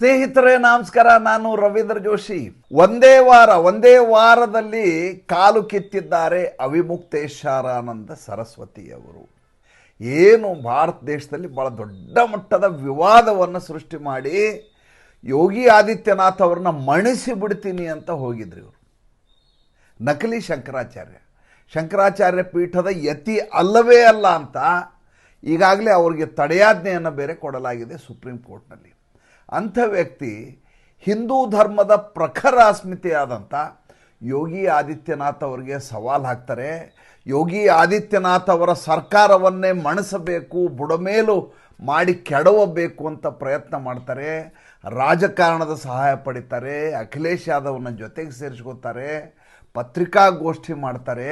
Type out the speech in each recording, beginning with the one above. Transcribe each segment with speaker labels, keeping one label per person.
Speaker 1: ಸ್ನೇಹಿತರೇ, ನಮಸ್ಕಾರ. ನಾನು ರವೀಂದ್ರ ಜೋಶಿ. ಒಂದೇ ವಾರ, ಒಂದೇ ವಾರದಲ್ಲಿ ಕಾಲು ಕಿತ್ತಿದ್ದಾರೆ ಅವಿಮುಕ್ತೇಶ್ವರಾನಂದ ಸರಸ್ವತಿಯವರು. ಏನು ಭಾರತ ದೇಶದಲ್ಲಿ ಬಹಳ ದೊಡ್ಡ ಮಟ್ಟದ ವಿವಾದವನ್ನು ಸೃಷ್ಟಿ ಮಾಡಿ ಯೋಗಿ ಆದಿತ್ಯನಾಥ್ ಅವ್ರನ್ನ ಮಣಿಸಿ ಬಿಡ್ತೀನಿ ಅಂತ ಹೋಗಿದ್ರು ಇವರು. ನಕಲಿ ಶಂಕರಾಚಾರ್ಯ. ಶಂಕರಾಚಾರ್ಯ ಪೀಠದ ಯತಿ ಅಲ್ಲವೇ ಅಲ್ಲ ಅಂತ ಈಗಾಗಲೇ ಅವರಿಗೆ ತಡೆಯಾಜ್ಞೆಯನ್ನು ಬೇರೆ ಕೊಡಲಾಗಿದೆ ಸುಪ್ರೀಂ ಕೋರ್ಟ್ನಲ್ಲಿ. ಅಂಥ ವ್ಯಕ್ತಿ ಹಿಂದೂ ಧರ್ಮದ ಪ್ರಖರ ಅಸ್ಮಿತೆಯಾದಂಥ ಯೋಗಿ ಆದಿತ್ಯನಾಥ್ ಅವರಿಗೆ ಸವಾಲು ಹಾಕ್ತಾರೆ. ಯೋಗಿ ಆದಿತ್ಯನಾಥ್ ಅವರ ಸರ್ಕಾರವನ್ನೇ ಮಣಿಸಬೇಕು, ಬುಡಮೇಲು ಮಾಡಿ ಕೆಡವಬೇಕು ಅಂತ ಪ್ರಯತ್ನ ಮಾಡ್ತಾರೆ. ರಾಜಕಾರಣದ ಸಹಾಯ ಪಡಿತಾರೆ. ಅಖಿಲೇಶ್ ಯಾದವ್ನ ಜೊತೆಗೆ ಸೇರಿಸ್ಕೋತಾರೆ. ಪತ್ರಿಕಾಗೋಷ್ಠಿ ಮಾಡ್ತಾರೆ.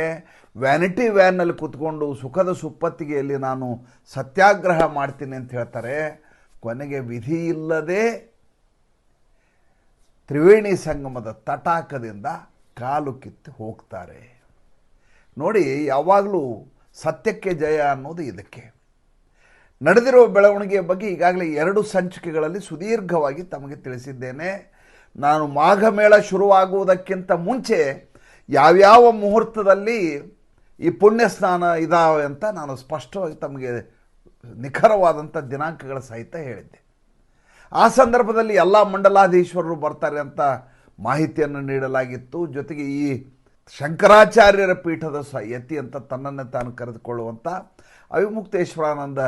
Speaker 1: ವ್ಯಾನಿಟಿ ವ್ಯಾನ್ನಲ್ಲಿ ಕೂತ್ಕೊಂಡು ಸುಖದ ಸುಪ್ಪತ್ತಿಗೆಯಲ್ಲಿ ನಾನು ಸತ್ಯಾಗ್ರಹ ಮಾಡ್ತೀನಿ ಅಂತ ಹೇಳ್ತಾರೆ. ಕೊನೆಗೆ ವಿಧಿ ಇಲ್ಲದೆ ತ್ರಿವೇಣಿ ಸಂಗಮದ ತಟಾಕದಿಂದ ಕಾಲು ಕಿತ್ತು ಹೋಗ್ತಾರೆ. ನೋಡಿ, ಯಾವಾಗಲೂ ಸತ್ಯಕ್ಕೆ ಜಯ ಅನ್ನೋದು ಇದಕ್ಕೆ. ನಡೆದಿರುವ ಬೆಳವಣಿಗೆಯ ಬಗ್ಗೆ ಈಗಾಗಲೇ ಎರಡು ಸಂಚಿಕೆಗಳಲ್ಲಿ ಸುದೀರ್ಘವಾಗಿ ತಮಗೆ ತಿಳಿಸಿದ್ದೇನೆ. ನಾನು ಮಾಘಮೇಳ ಶುರುವಾಗುವುದಕ್ಕಿಂತ ಮುಂಚೆ ಯಾವ್ಯಾವ ಮುಹೂರ್ತದಲ್ಲಿ ಈ ಪುಣ್ಯ ಸ್ನಾನ ಇದಾವೆ ಅಂತ ನಾನು ಸ್ಪಷ್ಟವಾಗಿ ತಮಗೆ ನಿಖರವಾದಂಥ ದಿನಾಂಕಗಳ ಸಹಿತ ಹೇಳಿದ್ದೆ. ಆ ಸಂದರ್ಭದಲ್ಲಿ ಎಲ್ಲ ಮಂಡಲಾಧೀಶ್ವರರು ಬರ್ತಾರೆ ಅಂತ ಮಾಹಿತಿಯನ್ನು ನೀಡಲಾಗಿತ್ತು. ಜೊತೆಗೆ ಈ ಶಂಕರಾಚಾರ್ಯರ ಪೀಠದ ಸ ಯತಿ ಅಂತ ತನ್ನನ್ನು ತಾನು ಕರೆದುಕೊಳ್ಳುವಂಥ ಅವಿಮುಕ್ತೇಶ್ವರಾನಂದ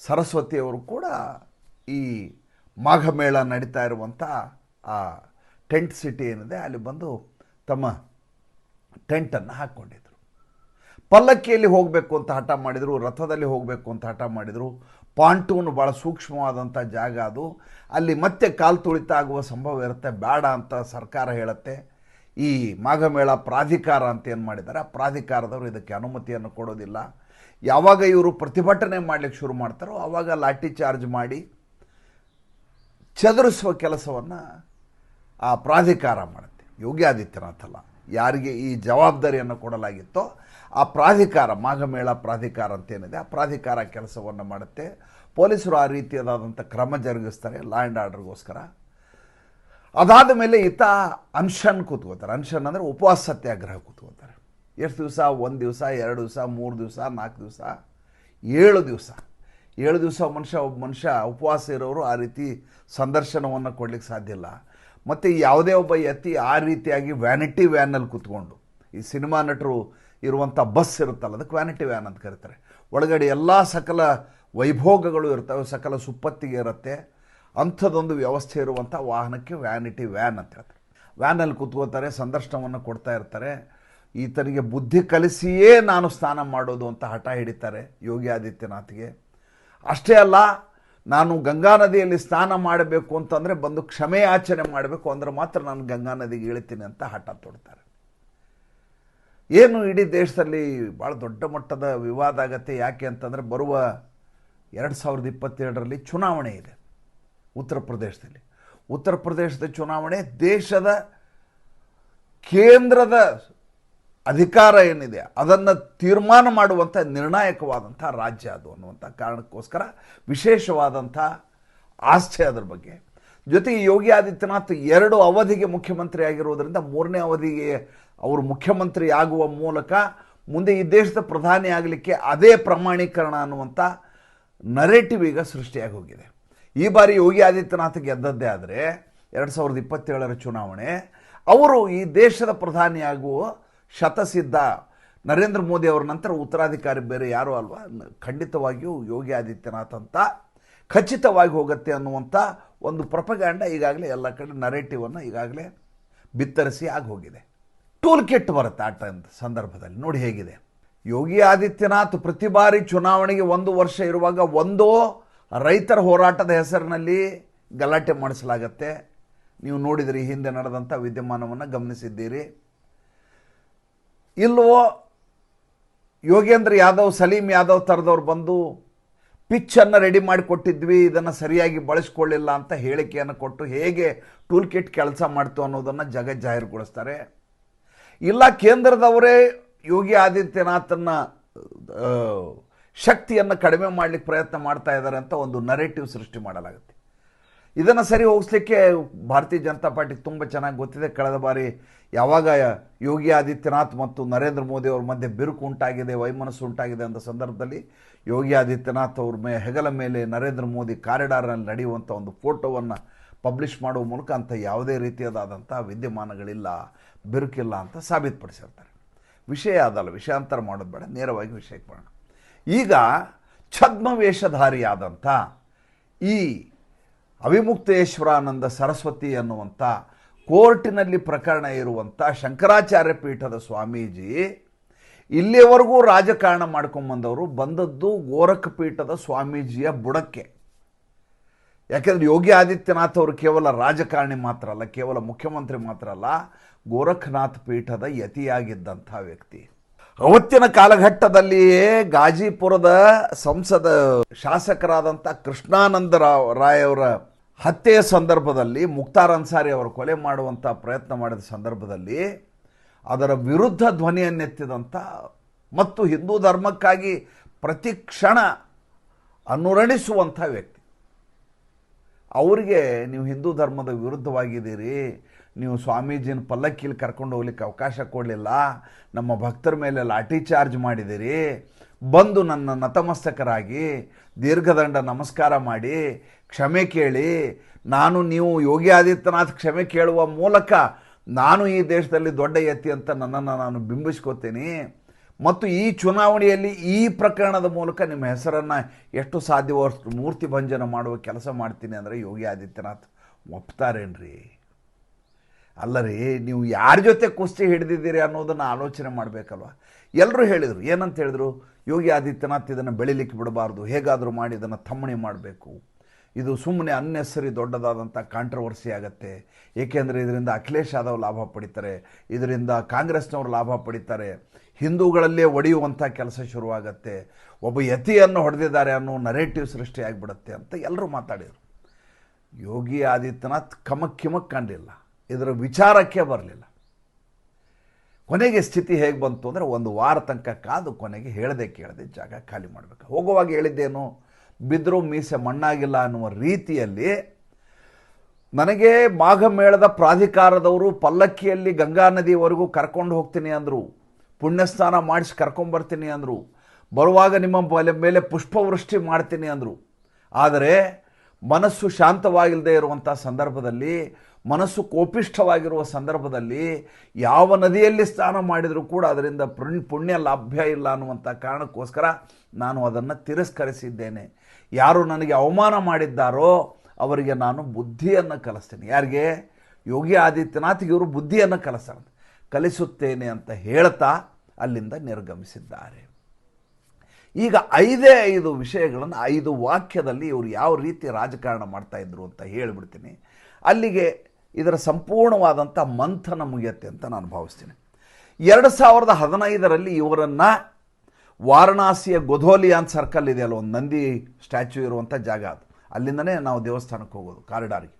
Speaker 1: ಸರಸ್ವತಿಯವರು ಕೂಡ ಈ ಮಾಘಮೇಳ ನಡೀತಾ ಇರುವಂಥ ಆ ಟೆಂಟ್ ಸಿಟಿ ಏನಿದೆ, ಅಲ್ಲಿ ಬಂದು ತಮ್ಮ ಟೆಂಟನ್ನು ಹಾಕ್ಕೊಂಡಿದ್ರು ಪಲ್ಲಕ್ಕಿಯಲ್ಲಿ ಹೋಗಬೇಕು ಅಂತ ಹಠ ಮಾಡಿದರು, ರಥದಲ್ಲಿ ಹೋಗಬೇಕು ಅಂತ ಹಠ ಮಾಡಿದರು, ಪಾಂಟೂನು ಭಾಳ ಸೂಕ್ಷ್ಮವಾದಂಥ ಜಾಗ ಅದು. ಅಲ್ಲಿ ಮತ್ತೆ ಕಾಲು ತುಳಿತ ಆಗುವ ಸಂಭವ ಇರುತ್ತೆ, ಬೇಡ ಅಂತ ಸರ್ಕಾರ ಹೇಳುತ್ತೆ. ಈ ಮಾಘಮೇಳ ಪ್ರಾಧಿಕಾರ ಅಂತ ಏನು ಮಾಡಿದ್ದಾರೆ, ಆ ಪ್ರಾಧಿಕಾರದವರು ಇದಕ್ಕೆ ಅನುಮತಿಯನ್ನು ಕೊಡೋದಿಲ್ಲ. ಯಾವಾಗ ಇವರು ಪ್ರತಿಭಟನೆ ಮಾಡಲಿಕ್ಕೆ ಶುರು ಮಾಡ್ತಾರೋ ಆವಾಗ ಲಾಠಿ ಚಾರ್ಜ್ ಮಾಡಿ ಚದುರಿಸುವ ಕೆಲಸವನ್ನು ಆ ಪ್ರಾಧಿಕಾರ ಮಾಡುತ್ತೆ. ಯೋಗಿ ಆದಿತ್ಯನಾಥ್ ಅಲ್ಲ ಯಾರಿಗೆ ಈ ಜವಾಬ್ದಾರಿಯನ್ನು ಕೊಡಲಾಗಿತ್ತೋ ಆ ಪ್ರಾಧಿಕಾರ, ಮಾಘಮೇಳ ಪ್ರಾಧಿಕಾರ ಅಂತೇನಿದೆ, ಆ ಪ್ರಾಧಿಕಾರ ಕೆಲಸವನ್ನು ಮಾಡುತ್ತೆ. ಪೊಲೀಸರು ಆ ರೀತಿಯಾದಂಥ ಕ್ರಮ ಜರುಗಿಸ್ತಾರೆ ಲಾ ಆ್ಯಂಡ್ ಆರ್ಡರ್ಗೋಸ್ಕರ ಅದಾದ ಮೇಲೆ ಈತ ಅನ್ಶನ್ ಕೂತ್ಕೋತಾರೆ. ಅನ್ಶನ್ ಅಂದರೆ ಉಪವಾಸ ಸತ್ಯಾಗ್ರಹ ಕೂತ್ಕೋತಾರೆ. ಎಷ್ಟು ದಿವಸ? ಒಂದು ದಿವಸ, ಎರಡು ದಿವಸ, ಮೂರು ದಿವಸ, ನಾಲ್ಕು ದಿವಸ, ಏಳು ದಿವಸ. ಏಳು ದಿವಸ ಮನುಷ್ಯ ಒಬ್ಬ ಮನುಷ್ಯ ಉಪವಾಸ ಇರೋರು ಆ ರೀತಿ ಸಂದರ್ಶನವನ್ನು ಕೊಡಲಿಕ್ಕೆ ಸಾಧ್ಯ ಇಲ್ಲ. ಮತ್ತು ಯಾವುದೇ ಒಬ್ಬ ಯತಿ ಆ ರೀತಿಯಾಗಿ ವ್ಯಾನಿಟಿ ವ್ಯಾನಲ್ಲಿ ಕೂತ್ಕೊಂಡು, ಈ ಸಿನಿಮಾ ನಟರು ಇರುವಂಥ ಬಸ್ ಇರುತ್ತಲ್ಲ, ಅದಕ್ಕೆ ವ್ಯಾನಿಟಿ ವ್ಯಾನ್ ಅಂತ ಕರೀತಾರೆ. ಒಳಗಡೆ ಎಲ್ಲ ಸಕಲ ವೈಭೋಗಗಳು ಇರ್ತವೆ, ಸಕಲ ಸುಪ್ಪತ್ತಿಗೆ ಇರುತ್ತೆ. ಅಂಥದ್ದೊಂದು ವ್ಯವಸ್ಥೆ ಇರುವಂಥ ವಾಹನಕ್ಕೆ ವ್ಯಾನಿಟಿ ವ್ಯಾನ್ ಅಂತ ಹೇಳ್ತಾರೆ. ವ್ಯಾನಲ್ಲಿ ಕೂತ್ಕೋತಾರೆ, ಸಂದರ್ಶನವನ್ನು ಕೊಡ್ತಾ ಇರ್ತಾರೆ. ಈತನಿಗೆ ಬುದ್ಧಿ ಕಲಿಸಿಯೇ ನಾನು ಸ್ನಾನ ಮಾಡೋದು ಅಂತ ಹಠ ಹಿಡಿತಾರೆ ಯೋಗಿ ಆದಿತ್ಯನಾಥ್ಗೆ. ಅಷ್ಟೇ ಅಲ್ಲ ನಾನು ಗಂಗಾ ನದಿಯಲ್ಲಿ ಸ್ನಾನ ಮಾಡಬೇಕು ಅಂತಂದರೆ ಬಂದು ಕ್ಷಮೆ ಆಚರಣೆ ಮಾಡಬೇಕು ಅಂದ್ರೆ ಮಾತ್ರ ನಾನು ಗಂಗಾ ನದಿಗೆ ಇಳಿತೀನಿ ಅಂತ ಹಠ ತೊಡ್ತಾರೆ. ಏನು ಇಡೀ ದೇಶದಲ್ಲಿ ಭಾಳ ದೊಡ್ಡ ಮಟ್ಟದ ವಿವಾದ ಆಗತ್ತೆ, ಯಾಕೆ ಅಂತಂದರೆ ಬರುವ ಎರಡು ಸಾವಿರದ ಇಪ್ಪತ್ತೆರಡರಲ್ಲಿ ಚುನಾವಣೆ ಇದೆ ಉತ್ತರ ಪ್ರದೇಶದಲ್ಲಿ. ಉತ್ತರ ಪ್ರದೇಶದ ಚುನಾವಣೆ ದೇಶದ ಕೇಂದ್ರದ ಅಧಿಕಾರ ಏನಿದೆ, ಅದನ್ನು ತೀರ್ಮಾನ ಮಾಡುವಂಥ ನಿರ್ಣಾಯಕವಾದಂಥ ರಾಜ್ಯ ಅದು ಅನ್ನುವಂಥ ಕಾರಣಕ್ಕೋಸ್ಕರ ವಿಶೇಷವಾದಂಥ ಆಸ್ಥೆ ಅದರ ಬಗ್ಗೆ. ಜೊತೆಗೆ ಯೋಗಿ ಆದಿತ್ಯನಾಥ್ ಎರಡು ಅವಧಿಗೆ ಮುಖ್ಯಮಂತ್ರಿ ಆಗಿರುವುದರಿಂದ ಮೂರನೇ ಅವಧಿಗೆ ಅವರು ಮುಖ್ಯಮಂತ್ರಿ ಆಗುವ ಮೂಲಕ ಮುಂದೆ ಈ ದೇಶದ ಪ್ರಧಾನಿ ಆಗಲಿಕ್ಕೆ ಅದೇ ಪ್ರಮಾಣೀಕರಣ ಅನ್ನುವಂಥ ನರೇಟಿವ್ ಈಗ ಸೃಷ್ಟಿಯಾಗಿ ಹೋಗಿದೆ. ಈ ಬಾರಿ ಯೋಗಿ ಆದಿತ್ಯನಾಥ್ ಗೆದ್ದದ್ದೇ ಆದರೆ ಎರಡು ಸಾವಿರದ ಇಪ್ಪತ್ತೇಳರ ಚುನಾವಣೆ, ಅವರು ಈ ದೇಶದ ಪ್ರಧಾನಿಯಾಗುವ ಶತಸಿದ್ಧ ನರೇಂದ್ರ ಮೋದಿ ಅವರ ನಂತರ ಉತ್ತರಾಧಿಕಾರಿ ಬೇರೆ ಯಾರೂ ಅಲ್ವಾ? ಖಂಡಿತವಾಗಿಯೂ ಯೋಗಿ ಆದಿತ್ಯನಾಥ್ ಅಂತ. ಖಚಿತವಾಗಿ ಹೋಗುತ್ತೆ ಅನ್ನುವಂಥ ಒಂದು ಪ್ರಪಗಾಂಡ ಈಗಾಗಲೇ ಎಲ್ಲ ಕಡೆ ನರೇಟಿವನ್ನು ಈಗಾಗಲೇ ಬಿತ್ತರಿಸಿ ಆಗಿ ಹೋಗಿದೆ. ಟೂಲ್ ಕಿಟ್ ಬರುತ್ತೆ ಆ ಟೈಮ್ ಸಂದರ್ಭದಲ್ಲಿ. ನೋಡಿ ಹೇಗಿದೆ. ಯೋಗಿ ಆದಿತ್ಯನಾಥ್ ಪ್ರತಿ ಬಾರಿ ಚುನಾವಣೆಗೆ ಒಂದು ವರ್ಷ ಇರುವಾಗ ಒಂದೋ ರೈತರ ಹೋರಾಟದ ಹೆಸರಿನಲ್ಲಿ ಗಲಾಟೆ ಮಾಡಿಸಲಾಗತ್ತೆ. ನೀವು ನೋಡಿದಿರಿ ಹಿಂದೆ ನಡೆದಂಥ ವಿದ್ಯಮಾನವನ್ನು ಗಮನಿಸಿದ್ದೀರಿ. ಇಲ್ಲವೋ ಯೋಗೇಂದ್ರ ಯಾದವ್, ಸಲೀಂ ಯಾದವ್ ಥರದವ್ರು ಬಂದು ಪಿಚ್ಚನ್ನು ರೆಡಿ ಮಾಡಿ ಕೊಟ್ಟಿದ್ವಿ ಇದನ್ನು ಸರಿಯಾಗಿ ಬಳಸ್ಕೊಳ್ಳಿಲ್ಲ ಅಂತ ಹೇಳಿಕೆಯನ್ನು ಕೊಟ್ಟು ಹೇಗೆ ಟೂಲ್ ಕಿಟ್ ಕೆಲಸ ಮಾಡ್ತು ಅನ್ನೋದನ್ನು ಜಗ ಜಾಹೀರುಗೊಳಿಸ್ತಾರೆ ಇಲ್ಲ, ಕೇಂದ್ರದವರೇ ಯೋಗಿ ಆದಿತ್ಯನಾಥನ ಶಕ್ತಿಯನ್ನು ಕಡಿಮೆ ಮಾಡಲಿಕ್ಕೆ ಪ್ರಯತ್ನ ಮಾಡ್ತಾ ಇದ್ದಾರೆ ಅಂತ ಒಂದು ನರೇಟಿವ್ ಸೃಷ್ಟಿ ಮಾಡಲಾಗುತ್ತೆ. ಇದನ್ನು ಸರಿ ಹೋಗಿಸ್ಲಿಕ್ಕೆ ಭಾರತೀಯ ಜನತಾ ಪಾರ್ಟಿಗೆ ತುಂಬ ಚೆನ್ನಾಗಿ ಗೊತ್ತಿದೆ. ಕಳೆದ ಬಾರಿ ಯಾವಾಗ ಯೋಗಿ ಆದಿತ್ಯನಾಥ್ ಮತ್ತು ನರೇಂದ್ರ ಮೋದಿ ಅವ್ರ ಮಧ್ಯೆ ಬಿರುಕು ಉಂಟಾಗಿದೆ, ವೈಮನಸ್ಸು ಉಂಟಾಗಿದೆ ಅಂತ ಸಂದರ್ಭದಲ್ಲಿ ಯೋಗಿ ಆದಿತ್ಯನಾಥ್ ಅವ್ರ ಮೇ, ಹೆಗಲ ಮೇಲೆ ನರೇಂದ್ರ ಮೋದಿ ಕಾರಿಡಾರ್ನಲ್ಲಿ ನಡೆಯುವಂಥ ಒಂದು ಫೋಟೋವನ್ನು ಪಬ್ಲಿಷ್ ಮಾಡುವ ಮೂಲಕ ಅಂಥ ಯಾವುದೇ ರೀತಿಯಾದಂಥ ವಿದ್ಯಮಾನಗಳಿಲ್ಲ, ಬಿರುಕಿಲ್ಲ ಅಂತ ಸಾಬೀತುಪಡಿಸಿರ್ತಾರೆ. ವಿಷಯ ಅದಲ್ಲ, ವಿಷಯಾಂತರ ಮಾಡೋದು ಬೇಡ, ನೇರವಾಗಿ ವಿಷಯಕ್ಕೆ ಬರೋಣ. ಈಗ ಛದ್ಮವೇಷಧಾರಿಯಾದಂಥ ಈ ಅವಿಮುಕ್ತೇಶ್ವರಾನಂದ ಸರಸ್ವತಿ ಅನ್ನುವಂಥ ಕೋರ್ಟಿನಲ್ಲಿ ಪ್ರಕರಣ ಇರುವಂಥ ಶಂಕರಾಚಾರ್ಯ ಪೀಠದ ಸ್ವಾಮೀಜಿ ಇಲ್ಲಿಯವರೆಗೂ ರಾಜಕಾರಣ ಮಾಡ್ಕೊಂಬಂದವರು ಬಂದದ್ದು ಗೋರಖ ಪೀಠದ ಸ್ವಾಮೀಜಿಯ ಬುಡಕ್ಕೆ. ಯಾಕೆಂದರೆ ಯೋಗಿ ಆದಿತ್ಯನಾಥ್ ಅವರು ಕೇವಲ ರಾಜಕಾರಣಿ ಮಾತ್ರ ಅಲ್ಲ, ಕೇವಲ ಮುಖ್ಯಮಂತ್ರಿ ಮಾತ್ರ ಅಲ್ಲ, ಗೋರಖನಾಥ್ ಪೀಠದ ಯತಿಯಾಗಿದ್ದಂಥ ವ್ಯಕ್ತಿ. ಅವತ್ತಿನ ಕಾಲಘಟ್ಟದಲ್ಲಿಯೇ ಗಾಜಿಪುರದ ಸಂಸದ ಶಾಸಕರಾದಂಥ ಕೃಷ್ಣಾನಂದ ರಾವ್ ರಾಯ್ ಅವರ ಹತ್ಯೆಯ ಸಂದರ್ಭದಲ್ಲಿ ಮುಕ್ತಾರ್ ಅನ್ಸಾರಿ ಅವರು ಕೊಲೆ ಮಾಡುವಂಥ ಪ್ರಯತ್ನ ಮಾಡಿದ ಸಂದರ್ಭದಲ್ಲಿ ಅದರ ವಿರುದ್ಧ ಧ್ವನಿಯನ್ನೆತ್ತಿದಂಥ ಮತ್ತು ಹಿಂದೂ ಧರ್ಮಕ್ಕಾಗಿ ಪ್ರತಿ ಕ್ಷಣ ಅನುರಣಿಸುವಂಥ ವ್ಯಕ್ತಿ. ಅವರಿಗೆ ನೀವು ಹಿಂದೂ ಧರ್ಮದ ವಿರುದ್ಧವಾಗಿದ್ದೀರಿ, ನೀವು ಸ್ವಾಮೀಜಿನ ಪಲ್ಲಕ್ಕಿಲಿ ಕರ್ಕೊಂಡು ಹೋಗ್ಲಿಕ್ಕೆ ಅವಕಾಶ ಕೊಡಲಿಲ್ಲ, ನಮ್ಮ ಭಕ್ತರ ಮೇಲೆ ಲಾಠಿ ಚಾರ್ಜ್ ಮಾಡಿದಿರಿ ಬಂದು ನನ್ನ ನತಮಸ್ತಕರಾಗಿ ದೀರ್ಘದಂಡ ನಮಸ್ಕಾರ ಮಾಡಿ ಕ್ಷಮೆ ಕೇಳಿ, ನಾನು ನೀವು ಯೋಗಿ ಆದಿತ್ಯನಾಥ್ ಕ್ಷಮೆ ಕೇಳುವ ಮೂಲಕ ನಾನು ಈ ದೇಶದಲ್ಲಿ ದೊಡ್ಡ ಎತ್ತಿ ಅಂತ ನನ್ನನ್ನು ನಾನು ಬಿಂಬಿಸ್ಕೋತೀನಿ. ಮತ್ತು ಈ ಚುನಾವಣೆಯಲ್ಲಿ ಈ ಪ್ರಕರಣದ ಮೂಲಕ ನಿಮ್ಮ ಹೆಸರನ್ನು ಎಷ್ಟು ಸಾಧ್ಯವೋ ಮೂರ್ತಿ ಭಂಜನ ಮಾಡುವ ಕೆಲಸ ಮಾಡ್ತೀನಿ ಅಂದರೆ ಯೋಗಿ ಆದಿತ್ಯನಾಥ್. ಒಪ್ತಾರೇನ್ರಿ? ಅಲ್ಲ ರೀ ನೀವು ಯಾರ ಜೊತೆ ಕುಸ್ತಿ ಹಿಡಿದಿದ್ದೀರಿ ಅನ್ನೋದನ್ನು ಆಲೋಚನೆ ಮಾಡಬೇಕಲ್ವ? ಎಲ್ಲರೂ ಹೇಳಿದರು, ಏನಂತ ಹೇಳಿದ್ರು? ಯೋಗಿ ಆದಿತ್ಯನಾಥ್ ಇದನ್ನು ಬೆಳಿಲಿಕ್ಕೆ ಬಿಡಬಾರ್ದು. ಹೇಗಾದರೂ ಮಾಡಿ ಇದನ್ನು ಥಮ್ಮಣಿ ಮಾಡಬೇಕು. ಇದು ಸುಮ್ಮನೆ ಅನ್ನೆಸರಿ ದೊಡ್ಡದಾದಂಥ ಕಾಂಟ್ರವರ್ಸಿ ಆಗುತ್ತೆ. ಏಕೆಂದರೆ ಇದರಿಂದ ಅಖಿಲೇಶ್ ಯಾದವ್ ಲಾಭ ಪಡಿತಾರೆ. ಇದರಿಂದ ಕಾಂಗ್ರೆಸ್ನವರು ಲಾಭ ಪಡಿತಾರೆ. ಹಿಂದೂಗಳಲ್ಲೇ ಒಡೆಯುವಂಥ ಕೆಲಸ ಶುರುವಾಗತ್ತೆ. ಒಬ್ಬ ಯತಿಯನ್ನು ಹೊಡೆದಿದ್ದಾರೆ ಅನ್ನೋ ನರೇಟಿವ್ ಸೃಷ್ಟಿಯಾಗಿಬಿಡುತ್ತೆ ಅಂತ ಎಲ್ಲರೂ ಮಾತಾಡಿದರು. ಯೋಗಿ ಆದಿತ್ಯನಾಥ್ ಕಮಕ್ಕಿಮಕ್ ಕಂಡಿಲ್ಲ. ಇದರ ವಿಚಾರಕ್ಕೆ ಬರಲಿಲ್ಲ. ಕೊನೆಗೆ ಸ್ಥಿತಿ ಹೇಗೆ ಬಂತು ಅಂದರೆ ಒಂದು ವಾರ ತನಕ ಕಾದು ಕೊನೆಗೆ ಹೇಳದೆ ಕೇಳದೆ ಜಾಗ ಖಾಲಿ ಮಾಡಬೇಕು. ಹೋಗುವಾಗ ಹೇಳಿದ್ದೇನು ಬಿದ್ದರೂ ಮೀಸೆ ಮಣ್ಣಾಗಿಲ್ಲ ಅನ್ನುವ ರೀತಿಯಲ್ಲಿ ನನಗೆ ಮಾಘಮೇಳದ ಪ್ರಾಧಿಕಾರದವರು ಪಲ್ಲಕ್ಕಿಯಲ್ಲಿ ಗಂಗಾ ನದಿವರೆಗೂ ಕರ್ಕೊಂಡು ಹೋಗ್ತೀನಿ ಅಂದರು, ಪುಣ್ಯಸ್ನಾನ ಮಾಡಿಸಿ ಕರ್ಕೊಂಬರ್ತೀನಿ ಅಂದರು, ಬರುವಾಗ ನಿಮ್ಮ ಬಲೆ ಮೇಲೆ ಪುಷ್ಪವೃಷ್ಟಿ ಮಾಡ್ತೀನಿ ಅಂದರು. ಆದರೆ ಮನಸ್ಸು ಶಾಂತವಾಗಿಲ್ಲದೆ ಇರುವಂಥ ಸಂದರ್ಭದಲ್ಲಿ ಮನಸ್ಸು ಕೋಪಿಷ್ಠವಾಗಿರುವ ಸಂದರ್ಭದಲ್ಲಿ ಯಾವ ನದಿಯಲ್ಲಿ ಸ್ನಾನ ಮಾಡಿದರೂ ಕೂಡ ಅದರಿಂದ ಪುಣ್ಯ ಪುಣ್ಯ ಲಭ್ಯ ಇಲ್ಲ ಅನ್ನುವಂಥ ಕಾರಣಕ್ಕೋಸ್ಕರ ನಾನು ಅದನ್ನು ತಿರಸ್ಕರಿಸಿದ್ದೇನೆ. ಯಾರು ನನಗೆ ಅವಮಾನ ಮಾಡಿದ್ದಾರೋ ಅವರಿಗೆ ನಾನು ಬುದ್ಧಿಯನ್ನು ಕಲಿಸ್ತೇನೆ. ಯಾರಿಗೆ? ಯೋಗಿ ಆದಿತ್ಯನಾಥ್ಗೆ ಇವರು ಬುದ್ಧಿಯನ್ನು ಕಲಿಸ್ತಾರೆ. ಕಲಿಸುತ್ತೇನೆ ಅಂತ ಹೇಳ್ತಾ ಅಲ್ಲಿಂದ ನಿರ್ಗಮಿಸಿದ್ದಾರೆ. ಈಗ ಐದೇ ಐದು ವಿಷಯಗಳನ್ನು, ಐದು ವಾಕ್ಯದಲ್ಲಿ ಇವರು ಯಾವ ರೀತಿ ರಾಜಕಾರಣ ಮಾಡ್ತಾ ಇದ್ರು ಅಂತ ಹೇಳಿಬಿಡ್ತೀನಿ. ಅಲ್ಲಿಗೆ ಇದರ ಸಂಪೂರ್ಣವಾದಂಥ ಮಂಥನ ಮುಗಿಯತ್ತೆ ಅಂತ ನಾನು ಭಾವಿಸ್ತೀನಿ. ಎರಡು ಸಾವಿರದ ಹದಿನೈದರಲ್ಲಿ ಇವರನ್ನು ವಾರಣಾಸಿಯ ಗೊಧೋಲಿಯಾನ್ ಸರ್ಕಲ್ ಇದೆ ಅಲ್ಲ ಒಂದು ನಂದಿ ಸ್ಟ್ಯಾಚ್ಯೂ ಇರುವಂಥ ಜಾಗ ಅದು. ಅಲ್ಲಿಂದನೇ ನಾವು ದೇವಸ್ಥಾನಕ್ಕೆ ಹೋಗೋದು, ಕಾರಿಡಾರ್ಗೆ.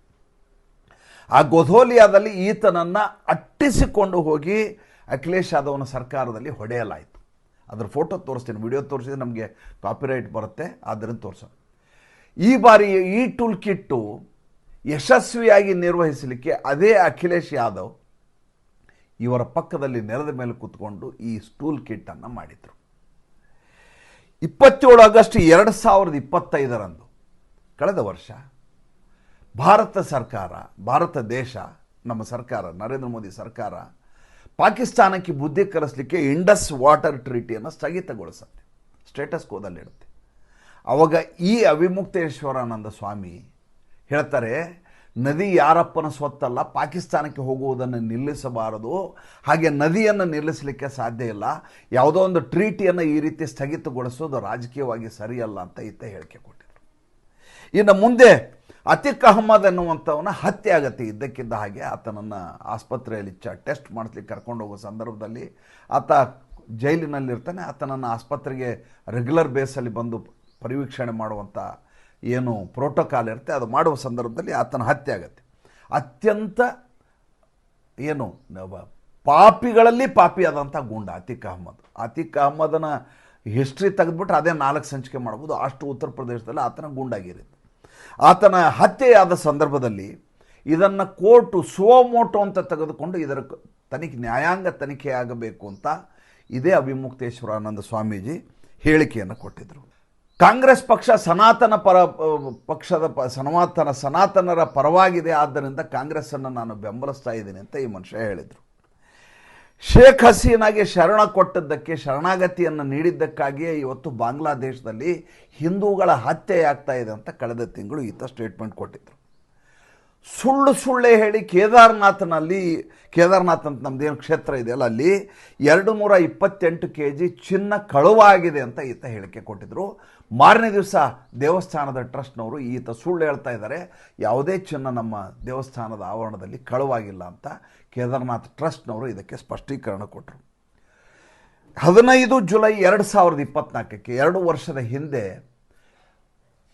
Speaker 1: ಆ ಗೊಧೋಲಿಯಾದಲ್ಲಿ ಈತನನ್ನು ಅಟ್ಟಿಸಿಕೊಂಡು ಹೋಗಿ ಅಖಿಲೇಶ್ ಯಾದವ್ನ ಸರ್ಕಾರದಲ್ಲಿ ಹೊಡೆಯಲಾಯಿತು. ಅದ್ರ ಫೋಟೋ ತೋರಿಸ್ತೀನಿ, ವಿಡಿಯೋ ತೋರಿಸಿದ್ರೆ ನಮಗೆ ಕಾಪಿರೈಟ್ ಬರುತ್ತೆ ಆದ್ದರಿಂದ ತೋರಿಸೋಣ. ಈ ಬಾರಿ ಈ ಟೂಲ್ ಕಿಟ್ಟು ಯಶಸ್ವಿಯಾಗಿ ನಿರ್ವಹಿಸಲಿಕ್ಕೆ ಅದೇ ಅಖಿಲೇಶ್ ಯಾದವ್ ಇವರ ಪಕ್ಕದಲ್ಲಿ ನೆಲದ ಮೇಲೆ ಕೂತ್ಕೊಂಡು ಈ ಸ್ಟೂಲ್ ಕಿಟ್ಟನ್ನು ಮಾಡಿದರು. ಇಪ್ಪತ್ತೇಳು ಆಗಸ್ಟ್ ಎರಡು ಸಾವಿರದ ಇಪ್ಪತ್ತೈದರಂದು ಕಳೆದ ವರ್ಷ ಭಾರತ ಸರ್ಕಾರ, ಭಾರತ ದೇಶ, ನಮ್ಮ ಸರ್ಕಾರ, ನರೇಂದ್ರ ಮೋದಿ ಸರ್ಕಾರ ಪಾಕಿಸ್ತಾನಕ್ಕೆ ಬುದ್ಧಿ ಕಲಿಸ್ಲಿಕ್ಕೆ ಇಂಡಸ್ ವಾಟರ್ ಟ್ರೀಟಿಯನ್ನು ಸ್ಥಗಿತಗೊಳಿಸುತ್ತೆ. ಸ್ಟೇಟಸ್ ಕೋದಲ್ಲಿಡುತ್ತೆ ಅವಾಗ ಈ ಅವಿಮುಕ್ತೇಶ್ವರಾನಂದ ಸ್ವಾಮಿ ಹೇಳ್ತಾರೆ, ನದಿ ಯಾರಪ್ಪನ ಸ್ವತ್ತಲ್ಲ, ಪಾಕಿಸ್ತಾನಕ್ಕೆ ಹೋಗುವುದನ್ನು ನಿಲ್ಲಿಸಬಾರದು. ಹಾಗೆ ನದಿಯನ್ನು ನಿಲ್ಲಿಸಲಿಕ್ಕೆ ಸಾಧ್ಯ ಇಲ್ಲ. ಯಾವುದೋ ಒಂದು ಟ್ರೀಟಿಯನ್ನು ಈ ರೀತಿ ಸ್ಥಗಿತಗೊಳಿಸೋದು ರಾಜಕೀಯವಾಗಿ ಸರಿಯಲ್ಲ, ಅಂತ ಈತ ಹೇಳಿಕೆ ಕೊಟ್ಟಿದ್ರು. ಇನ್ನು ಮುಂದೆ ಅತಿಕ್ ಅಹಮದ್ ಎನ್ನುವಂಥವನ ಹತ್ಯೆ ಆಗತ್ತೆ, ಇದ್ದಕ್ಕಿದ್ದ ಹಾಗೆ ಆತನನ್ನು ಆಸ್ಪತ್ರೆಯಲ್ಲಿ ಚ, ಟೆಸ್ಟ್ ಮಾಡಿಸ್ಲಿಕ್ಕೆ ಕರ್ಕೊಂಡು ಹೋಗೋ ಸಂದರ್ಭದಲ್ಲಿ ಆತ ಜೈಲಿನಲ್ಲಿರ್ತಾನೆ. ಆತನನ್ನು ಆಸ್ಪತ್ರೆಗೆ ರೆಗ್ಯುಲರ್ ಬೇಸಲ್ಲಿ ಬಂದು ಪರಿವೀಕ್ಷಣೆ ಮಾಡುವಂಥ ಏನು ಪ್ರೋಟೋಕಾಲ್ ಇರುತ್ತೆ, ಅದು ಮಾಡುವ ಸಂದರ್ಭದಲ್ಲಿ ಆತನ ಹತ್ಯೆ ಆಗುತ್ತೆ. ಅತ್ಯಂತ ಏನು ಪಾಪಿಗಳಲ್ಲಿ ಪಾಪಿಯಾದಂಥ ಗುಂಡ ಅತಿಕ್ ಅಹಮದ್. ಅತಿಕ್ ಅಹಮದನ ಹಿಸ್ಟ್ರಿ ತೆಗೆದುಬಿಟ್ರೆ ಅದೇ ನಾಲ್ಕು ಸಂಚಿಕೆ ಮಾಡ್ಬೋದು. ಅಷ್ಟು ಉತ್ತರ ಪ್ರದೇಶದಲ್ಲಿ ಆತನ ಗುಂಡಾಗಿರುತ್ತೆ. ಆತನ ಹತ್ಯೆಯಾದ ಸಂದರ್ಭದಲ್ಲಿ ಇದನ್ನು ಕೋರ್ಟು ಸುವಮೋಟೋ ಅಂತ ತೆಗೆದುಕೊಂಡು ಇದರ ತನಿಖೆ, ನ್ಯಾಯಾಂಗ ತನಿಖೆ ಆಗಬೇಕು ಅಂತ ಇದೇ ಅಭಿಮುಕ್ತೇಶ್ವರಾನಂದ ಸ್ವಾಮೀಜಿ ಹೇಳಿಕೆಯನ್ನು ಕೊಟ್ಟಿದ್ದರು ಕಾಂಗ್ರೆಸ್ ಪಕ್ಷ ಸನಾತನ ಪರ ಪಕ್ಷದ ಪ, ಸನಾತನ, ಸನಾತನರ ಪರವಾಗಿದೆ. ಆದ್ದರಿಂದ ಕಾಂಗ್ರೆಸ್ಸನ್ನು ನಾನು ಬೆಂಬಲಿಸ್ತಾ ಇದ್ದೀನಿ ಅಂತ ಈ ಮನುಷ್ಯ ಹೇಳಿದರು. ಶೇಖ್ ಹಸೀನಾಗೆ ಶರಣ ಕೊಟ್ಟದ್ದಕ್ಕೆ, ಶರಣಾಗತಿಯನ್ನು ನೀಡಿದ್ದಕ್ಕಾಗಿಯೇ ಇವತ್ತು ಬಾಂಗ್ಲಾದೇಶದಲ್ಲಿ ಹಿಂದೂಗಳ ಹತ್ಯೆಯಾಗ್ತಾ ಇದೆ ಅಂತ ಕಳೆದ ತಿಂಗಳು ಈತ ಸ್ಟೇಟ್ಮೆಂಟ್ ಕೊಟ್ಟಿದ್ದರು ಸುಳ್ಳು ಸುಳ್ಳೆ ಹೇಳಿ ಕೇದಾರನಾಥನಲ್ಲಿ, ಕೇದಾರ್ನಾಥ್ ಅಂತ ನಮ್ಮದೇನು ಕ್ಷೇತ್ರ ಇದೆಯಲ್ಲ, ಅಲ್ಲಿ ಎರಡು ನೂರ ಇಪ್ಪತ್ತೆಂಟು ಕೆ ಜಿ ಚಿನ್ನ ಕಳುವಾಗಿದೆ ಅಂತ ಈತ ಹೇಳಿಕೆ ಕೊಟ್ಟಿದ್ದರು ಮಾರನೇ ದಿವಸ ದೇವಸ್ಥಾನದ ಟ್ರಸ್ಟ್ನವರು ಈತ ಸುಳ್ಳು ಹೇಳ್ತಾ ಇದ್ದಾರೆ, ಯಾವುದೇ ಚಿನ್ನ ನಮ್ಮ ದೇವಸ್ಥಾನದ ಆವರಣದಲ್ಲಿ ಕಳುವಾಗಿಲ್ಲ ಅಂತ ಕೇದಾರ್ನಾಥ್ ಟ್ರಸ್ಟ್ನವರು ಇದಕ್ಕೆ ಸ್ಪಷ್ಟೀಕರಣ ಕೊಟ್ಟರು. ಹದಿನೈದು ಜುಲೈ ಎರಡು ಸಾವಿರದ ಇಪ್ಪತ್ನಾಲ್ಕಕ್ಕೆ, ಎರಡು ವರ್ಷದ ಹಿಂದೆ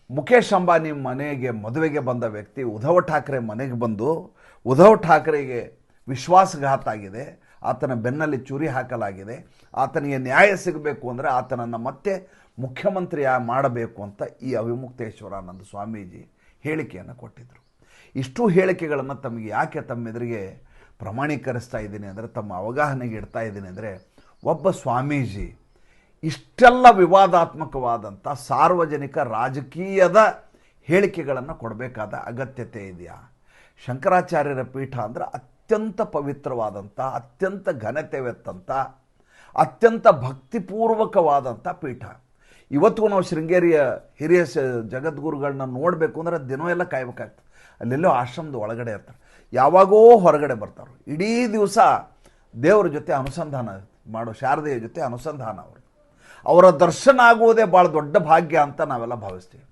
Speaker 1: ಮುಖೇಶ್ ಅಂಬಾನಿ ಮನೆಗೆ, ಮದುವೆಗೆ ಬಂದ ವ್ಯಕ್ತಿ ಉದ್ಧವ್ ಠಾಕ್ರೆ ಮನೆಗೆ ಬಂದು, ಉದ್ಧವ್ ಠಾಕ್ರೆಗೆ ವಿಶ್ವಾಸಘಾತ ಆಗಿದೆ. ಆತನ ಬೆನ್ನಲ್ಲಿ ಚೂರಿ ಹಾಕಲಾಗಿದೆ. ಆತನಿಗೆ ನ್ಯಾಯ ಸಿಗಬೇಕು ಅಂದರೆ ಆತನನ್ನು ಮತ್ತೆ ಮುಖ್ಯಮಂತ್ರಿ ಮಾಡಬೇಕು ಅಂತ ಈ ಅವಿಮುಕ್ತೇಶ್ವರಾನಂದ ಸ್ವಾಮೀಜಿ ಹೇಳಿಕೆಯನ್ನು ಕೊಟ್ಟಿದ್ದರು ಇಷ್ಟು ಹೇಳಿಕೆಗಳನ್ನು ತಮಗೆ ಯಾಕೆ ತಮ್ಮೆದುರಿಗೆ ಪ್ರಮಾಣೀಕರಿಸ್ತಾ ಇದ್ದೀನಿ ಅಂದರೆ, ತಮ್ಮ ಅವಗಾಹನೆಗೆ ಇಡ್ತಾ ಇದ್ದೀನಿ ಅಂದರೆ, ಒಬ್ಬ ಸ್ವಾಮೀಜಿ ಇಷ್ಟೆಲ್ಲ ವಿವಾದಾತ್ಮಕವಾದಂಥ ಸಾರ್ವಜನಿಕ ರಾಜಕೀಯದ ಹೇಳಿಕೆಗಳನ್ನು ಕೊಡಬೇಕಾದ ಅಗತ್ಯತೆ ಇದೆಯಾ? ಶಂಕರಾಚಾರ್ಯರ ಪೀಠ ಅಂದರೆ ಅತ್ಯಂತ ಪವಿತ್ರವಾದಂಥ, ಅತ್ಯಂತ ಘನತೆವೆತ್ತಂಥ, ಅತ್ಯಂತ ಭಕ್ತಿಪೂರ್ವಕವಾದಂಥ ಪೀಠ. ಇವತ್ತಿಗೂ ನಾವು ಶೃಂಗೇರಿಯ ಹಿರಿಯ ಜಗದ್ಗುರುಗಳನ್ನ ನೋಡಬೇಕು ಅಂದರೆ ದಿನ ಎಲ್ಲ ಕಾಯ್ಬೇಕಾಗ್ತದೆ. ಅಲ್ಲೆಲ್ಲೋ ಆಶ್ರಮದ ಒಳಗಡೆ ಇರ್ತಾರೆ. ಯಾವಾಗೋ ಹೊರಗಡೆ ಬರ್ತಾರೆ ಇಡೀ ದಿವಸ ದೇವರ ಜೊತೆ ಅನುಸಂಧಾನ ಮಾಡೋ, ಶಾರದೆಯ ಜೊತೆ ಅನುಸಂಧಾನ ಅವರು. ಅವರ ದರ್ಶನ ಆಗುವುದೇ ಭಾಳ ದೊಡ್ಡ ಭಾಗ್ಯ ಅಂತ ನಾವೆಲ್ಲ ಭಾವಿಸ್ತೀವಿ.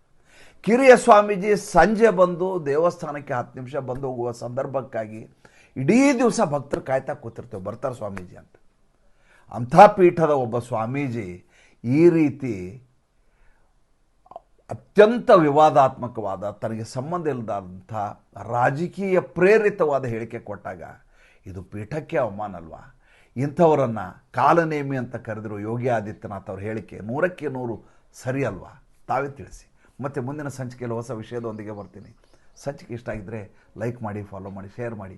Speaker 1: ಕಿರಿಯ ಸ್ವಾಮೀಜಿ ಸಂಜೆ ಬಂದು ದೇವಸ್ಥಾನಕ್ಕೆ ಹತ್ತು ನಿಮಿಷ ಬಂದು ಹೋಗುವ ಸಂದರ್ಭಕ್ಕಾಗಿ ಇಡೀ ದಿವಸ ಭಕ್ತರು ಕಾಯ್ತಾ ಕೂತಿರ್ತೇವೆ, ಬರ್ತಾರೆ ಸ್ವಾಮೀಜಿ ಅಂತ. ಅಂಥ ಪೀಠದ ಒಬ್ಬ ಸ್ವಾಮೀಜಿ ಈ ರೀತಿ ಅತ್ಯಂತ ವಿವಾದಾತ್ಮಕವಾದ, ತನಗೆ ಸಂಬಂಧ ಇಲ್ಲದಂಥ ರಾಜಕೀಯ ಪ್ರೇರಿತವಾದ ಹೇಳಿಕೆ ಕೊಟ್ಟಾಗ, ಇದು ಪೀಠಕ್ಕೆ ಅವಮಾನ ಅಲ್ವಾ? ಇಂಥವರನ್ನು ಕಾಲನೇಮಿ ಅಂತ ಕರೆದಿರೋ ಯೋಗಿ ಆದಿತ್ಯನಾಥ್ ಅವ್ರ ಹೇಳಿಕೆ ನೂರಕ್ಕೆ ನೂರು ಸರಿ ಅಲ್ವಾ? ತಾವೇ ತಿಳಿಸಿ. ಮತ್ತು ಮುಂದಿನ ಸಂಚಿಕೆಯಲ್ಲಿ ಹೊಸ ವಿಷಯದೊಂದಿಗೆ ಬರ್ತೀನಿ. ಸಂಚಿಕೆ ಇಷ್ಟ ಆಗಿದ್ದರೆ ಲೈಕ್ ಮಾಡಿ, ಫಾಲೋ ಮಾಡಿ, ಶೇರ್ ಮಾಡಿ.